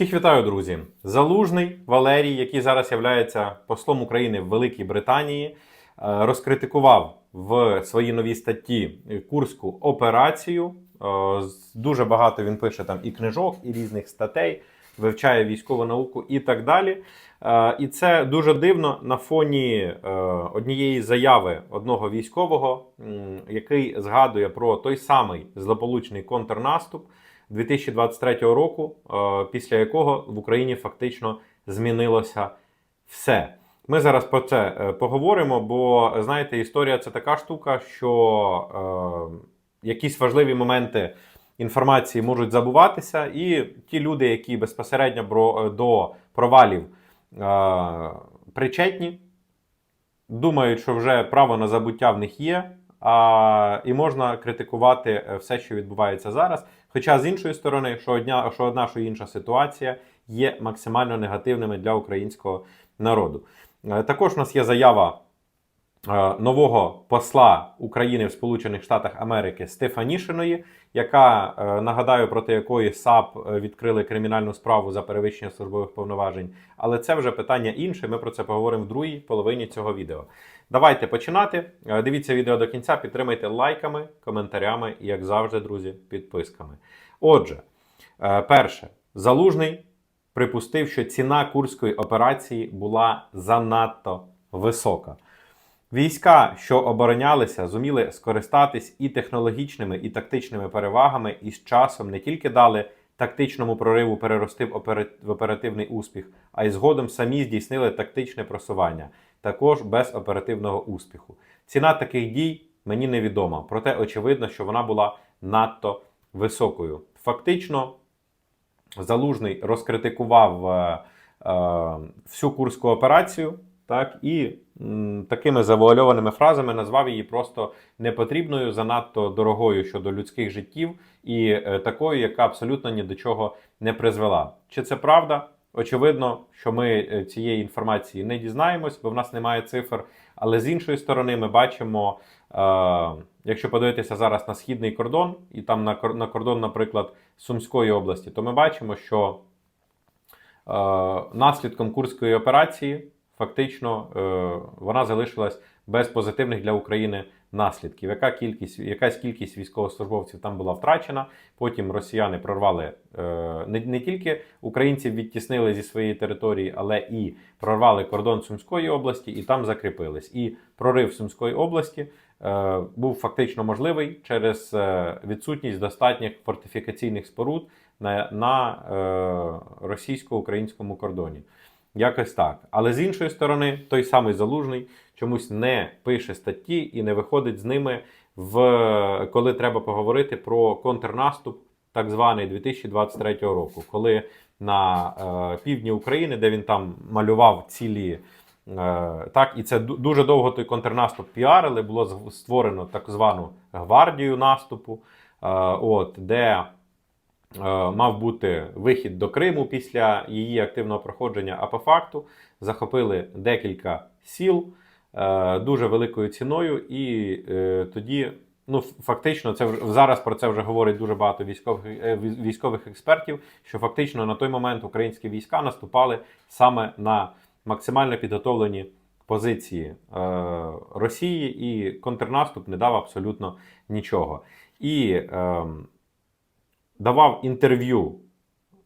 Всіх вітаю, друзі! Залужний Валерій, який зараз є послом України в Великій Британії, е, розкритикував в своїй новій статті Курську операцію. Е, Дуже багато він пише там і книжок, і різних статей, вивчає військову науку і так далі. Е, І це дуже дивно на фоні однієї заяви одного військового, який згадує про той самий злополучний контрнаступ 2023 року, е, після якого в Україні фактично змінилося все. Ми зараз про це е, поговоримо, бо знаєте, історія це така штука, що е, якісь важливі моменти інформації можуть забуватися, і ті люди, які безпосередньо бро- е, до провалів е, причетні, думають, що вже право на забуття в них є, а, і можна критикувати е, все, що відбувається зараз. Хоча з іншої сторони, що одна, що одна, що інша ситуація є максимально негативними для українського народу. Е, Також у нас є заява нового посла України в Сполучених Штатах Америки Стефанішиної, яка е, нагадаю, проти якої САП е, відкрили кримінальну справу за перевищення службових повноважень. Але це вже питання інше. Ми про це поговоримо в другій половині цього відео. Давайте починати. Е, Дивіться відео до кінця, підтримайте лайками, коментарями і, як завжди, друзі, підписками. Отже, е, перше, залужний припустив, що ціна курської операції була занадто висока. Війська, що оборонялися, зуміли скористатись і технологічними, і тактичними перевагами, і з часом не тільки дали тактичному прориву перерости в опера- в оперативний успіх, а й згодом самі здійснили тактичне просування, також без оперативного успіху. Ціна таких дій мені невідома, проте очевидно, що вона була надто високою. Фактично, Залужний розкритикував е, е, всю курську операцію, так і м, такими завуальованими фразами назвав її просто непотрібною, занадто дорогою щодо людських життів, і е, такою, яка абсолютно ні до чого не призвела. Чи це правда? Очевидно, що ми е, цієї інформації не дізнаємось, бо в нас немає цифр. Але з іншої сторони, ми бачимо, е, якщо подивитися зараз на східний кордон, і там на, на кордон, наприклад, Сумської області, то ми бачимо, що е, наслідком курської операції фактично е, вона залишилась без позитивних для України наслідків. Яка кількість, якась кількість військовослужбовців там була втрачена. Потім росіяни прорвали е, не, не тільки українців відтіснили зі своєї території, але і прорвали кордон Сумської області і там закріпились. І прорив Сумської області е, був фактично можливий через відсутність достатніх фортифікаційних споруд на, на російсько-українському кордоні. Якось так. Але з іншої сторони, той самий залужний чомусь не пише статті і не виходить з ними, в коли треба поговорити про контрнаступ, так званий 2023 року, коли на е, півдні України, де він там малював цілі. Е, так, і це дуже довго той контрнаступ піарили. Було створено так звану гвардію наступу, е, от, де мав бути вихід до Криму після її активного проходження. А по факту захопили декілька сіл е, дуже великою ціною, і е, тоді. Ну, фактично, це вже зараз про це вже говорить дуже багато військових е, військових експертів. Що фактично на той момент українські війська наступали саме на максимально підготовлені позиції е, Росії, і контрнаступ не дав абсолютно нічого. І е, давав інтерв'ю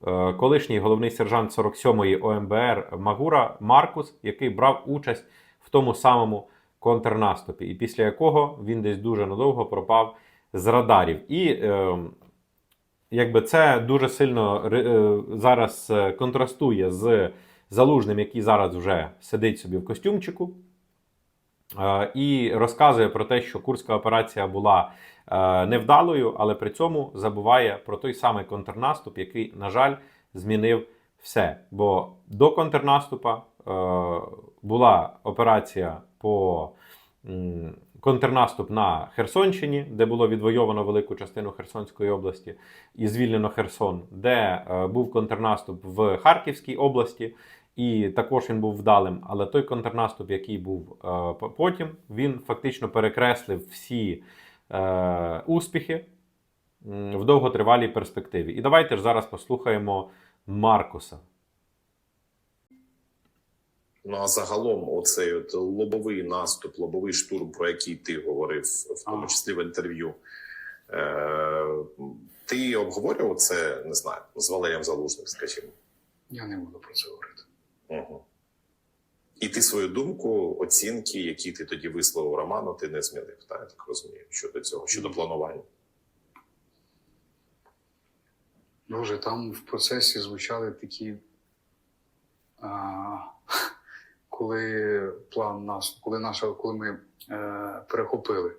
е, колишній головний сержант 47-ї ОМБР Магура Маркус, який брав участь в тому самому контрнаступі, і після якого він десь дуже надовго пропав з радарів. І е, якби це дуже сильно е, зараз е, контрастує з залужним, який зараз вже сидить собі в костюмчику. Е, І розказує про те, що Курська операція була е, невдалою, але при цьому забуває про той самий контрнаступ, який, на жаль, змінив все. Бо до контрнаступа е, була операція по контрнаступ на Херсонщині, де було відвойовано велику частину Херсонської області і звільнено Херсон, де був контрнаступ в Харківській області. І також він був вдалим, але той контрнаступ, який був е, потім, він фактично перекреслив всі е, успіхи в довготривалій перспективі. І давайте ж зараз послухаємо Маркуса. Ну а загалом, оцей от лобовий наступ, лобовий штурм, про який ти говорив, в тому числі в інтерв'ю. Е, ти обговорював це, не знаю, з Валерієм Залужним, скажімо. Я не буду про це говорити. Угу. І ти свою думку, оцінки, які ти тоді висловив Роману, ти не змінив, так? Я так розумію, щодо цього, щодо планування. Боже, там в процесі звучали такі. А, коли план нас, коли наша, коли ми е, перехопили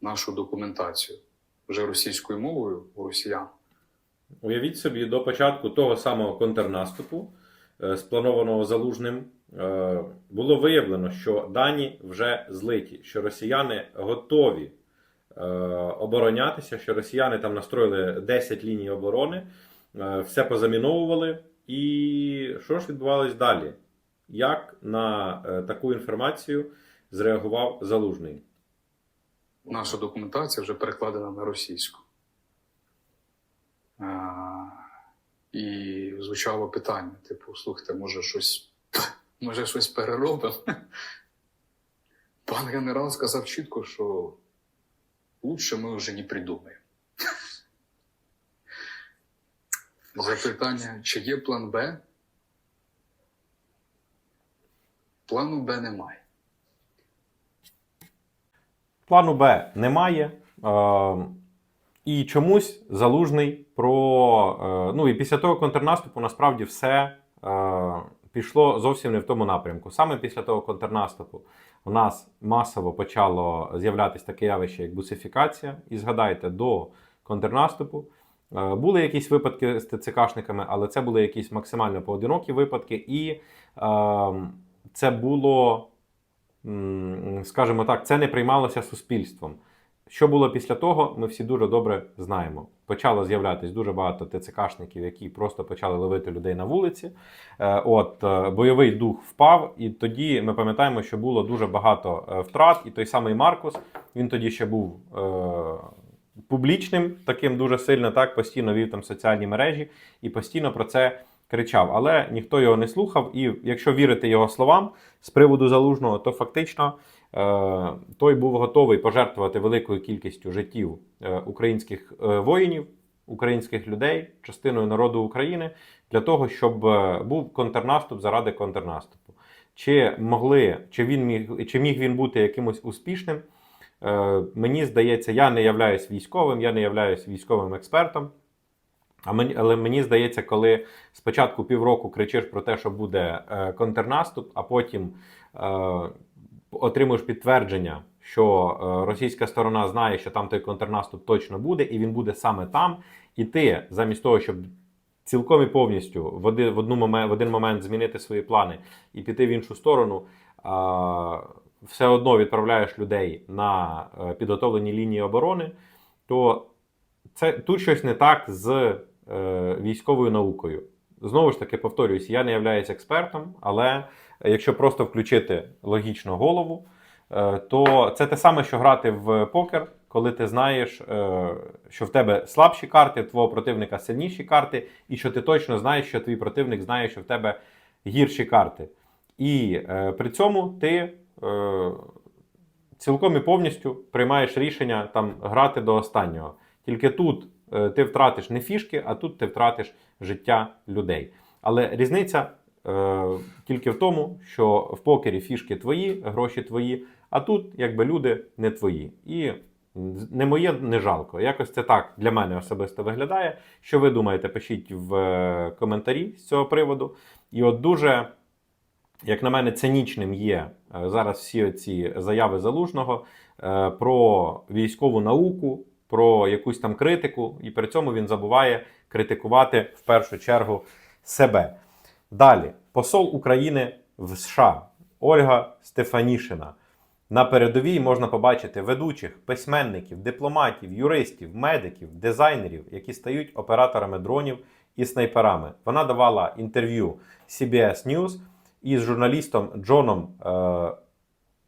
нашу документацію вже російською мовою у росіян. Уявіть собі, до початку того самого контрнаступу, спланованого залужним, е, було виявлено, що дані вже злиті, що росіяни готові е, оборонятися, що росіяни там настроїли 10 ліній оборони, е, все позаміновували. І що ж відбувалось далі? Як на е, таку інформацію зреагував залужний? Наша документація вже перекладена на російську. І звучало питання: типу, слухайте, може щось, може щось переробимо? Пан генерал сказав чітко, що лучше ми вже не придумаємо. Запитання, чи є план Б? Плану Б немає. Плану Б немає. Е, і чомусь залужний про. Е, ну і після того контрнаступу насправді все е, пішло зовсім не в тому напрямку. Саме після того контрнаступу у нас масово почало з'являтися таке явище, як бусифікація. І згадайте, до контрнаступу е, були якісь випадки з ТЦКшниками, але це були якісь максимально поодинокі випадки, і це було скажімо так, це не приймалося суспільством. Що було після того, ми всі дуже добре знаємо. Почало з'являтися дуже багато ТЦКшників, які просто почали ловити людей на вулиці. Е, От е, бойовий дух впав, і тоді ми пам'ятаємо, що було дуже багато е, втрат. І той самий Маркус, він тоді ще був е, публічним, таким дуже сильно, так постійно вів там соціальні мережі і постійно про це кричав. Але ніхто його не слухав. І якщо вірити його словам з приводу залужного, то фактично той був готовий пожертвувати великою кількістю життів е, українських е, воїнів, українських людей, частиною народу України для того, щоб е, був контрнаступ заради контрнаступу. Чи могли, чи він міг, чи міг він бути якимось успішним? Е, мені здається, я не являюсь військовим, я не являюсь військовим експертом. А мені, але мені здається, коли спочатку півроку кричиш про те, що буде е, контрнаступ, а потім е, отримуєш підтвердження, що е, російська сторона знає, що там той контрнаступ точно буде, і він буде саме там. І ти, замість того, щоб цілком і повністю в один, в, одну момен- в один момент змінити свої плани і піти в іншу сторону, все одно відправляєш людей на е, підготовлені лінії оборони, то це тут щось не так з е, військовою наукою. Знову ж таки, повторююсь, я не являюсь експертом, але якщо просто включити логічно голову, е, то це те саме, що грати в покер, коли ти знаєш, е, що в тебе слабші карти, твого противника сильніші карти, і що ти точно знаєш, що твій противник знає, що в тебе гірші карти. І е, при цьому ти цілком і повністю приймаєш рішення там грати до останнього. Тільки тут ти втратиш не фішки, а тут ти втратиш життя людей. Але різниця е, тільки в тому, що в покері фішки твої, гроші твої, а тут якби люди не твої. І не моє, не жалко. Якось це так для мене особисто виглядає. Що ви думаєте, пишіть в е, коментарі з цього приводу. І от дуже, як на мене, цинічним є е, зараз всі ці заяви залужного про військову науку, про якусь там критику, і при цьому він забуває критикувати в першу чергу себе. Далі, посол України в США Ольга Стефанішина. На передовій можна побачити ведучих, письменників, дипломатів, юристів, медиків, дизайнерів, які стають операторами дронів і снайперами. Вона давала інтерв'ю CBS News із журналістом Джоном е,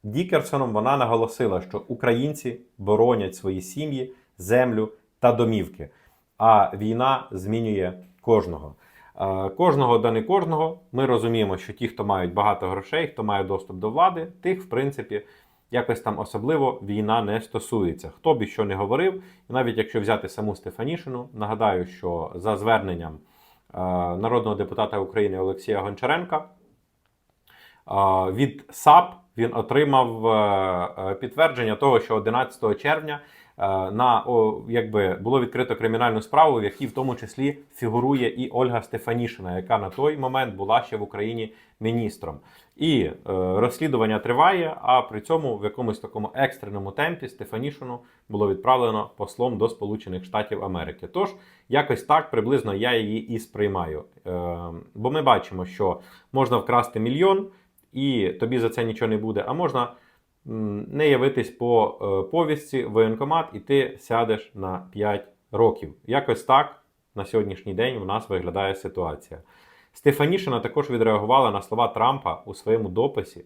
Дікерсоном. Вона наголосила, що українці боронять свої сім'ї, землю та домівки, а війна змінює кожного. Е, Кожного да не кожного. Ми розуміємо, що ті, хто мають багато грошей, хто має доступ до влади, тих, в принципі, якось там особливо війна не стосується. Хто б і що не говорив, і навіть якщо взяти саму Стефанішину, нагадаю, що за зверненням е, народного депутата України Олексія Гончаренка е, від САП він отримав підтвердження того, що 11 червня на о, якби було відкрито кримінальну справу, в якій в тому числі фігурує і Ольга Стефанішина, яка на той момент була ще в Україні міністром. І е, розслідування триває. А при цьому в якомусь такому екстреному темпі Стефанішину було відправлено послом до Сполучених Штатів Америки. Тож якось так приблизно я її і сприймаю. Е, бо ми бачимо, що можна вкрасти мільйон, і тобі за це нічого не буде, а можна не явитись по е, повістці в воєнкомат, і ти сядеш на 5 років. Якось так на сьогоднішній день в нас виглядає ситуація. Стефанішина також відреагувала на слова Трампа у своєму дописі,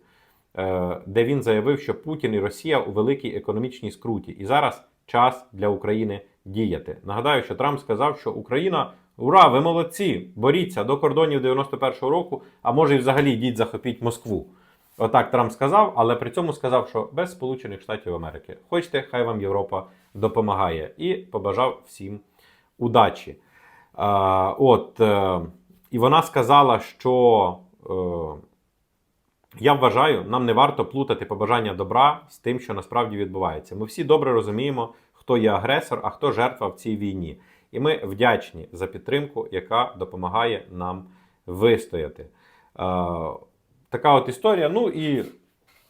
е, де він заявив, що Путін і Росія у великій економічній скруті, і зараз час для України діяти. Нагадаю, що Трамп сказав, що Україна, ура, ви молодці! Боріться до кордонів 91-го року, а може і взагалі йдіть захопіть Москву. Отак Трамп сказав, але при цьому сказав, що без Сполучених Штатів Америки. Хочете, хай вам Європа допомагає. І побажав всім удачі. А, от, е, і вона сказала, що е, я вважаю, нам не варто плутати побажання добра з тим, що насправді відбувається. Ми всі добре розуміємо, хто є агресор, а хто жертва в цій війні. І ми вдячні за підтримку, яка допомагає нам вистояти. Е, така от історія. Ну і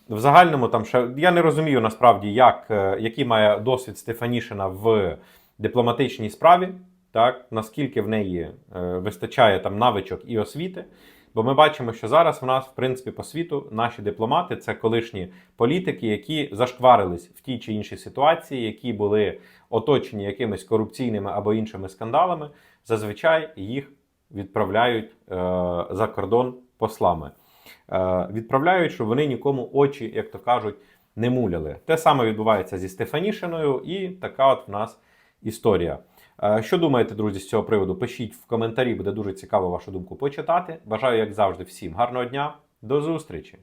в загальному там ще я не розумію насправді, як, е, який має досвід Стефанішина в дипломатичній справі, так, наскільки в неї е, вистачає там навичок і освіти. Бо ми бачимо, що зараз в нас, в принципі, по світу наші дипломати це колишні політики, які зашкварились в тій чи іншій ситуації, які були оточені якимись корупційними або іншими скандалами. Зазвичай їх відправляють е, за кордон послами. Е, відправляють, щоб вони нікому очі, як то кажуть, не муляли. Те саме відбувається зі Стефанішиною, і така от в нас історія. Е, Що думаєте, друзі, з цього приводу? Пишіть в коментарі, буде дуже цікаво вашу думку почитати. Бажаю, як завжди, всім гарного дня, до зустрічі!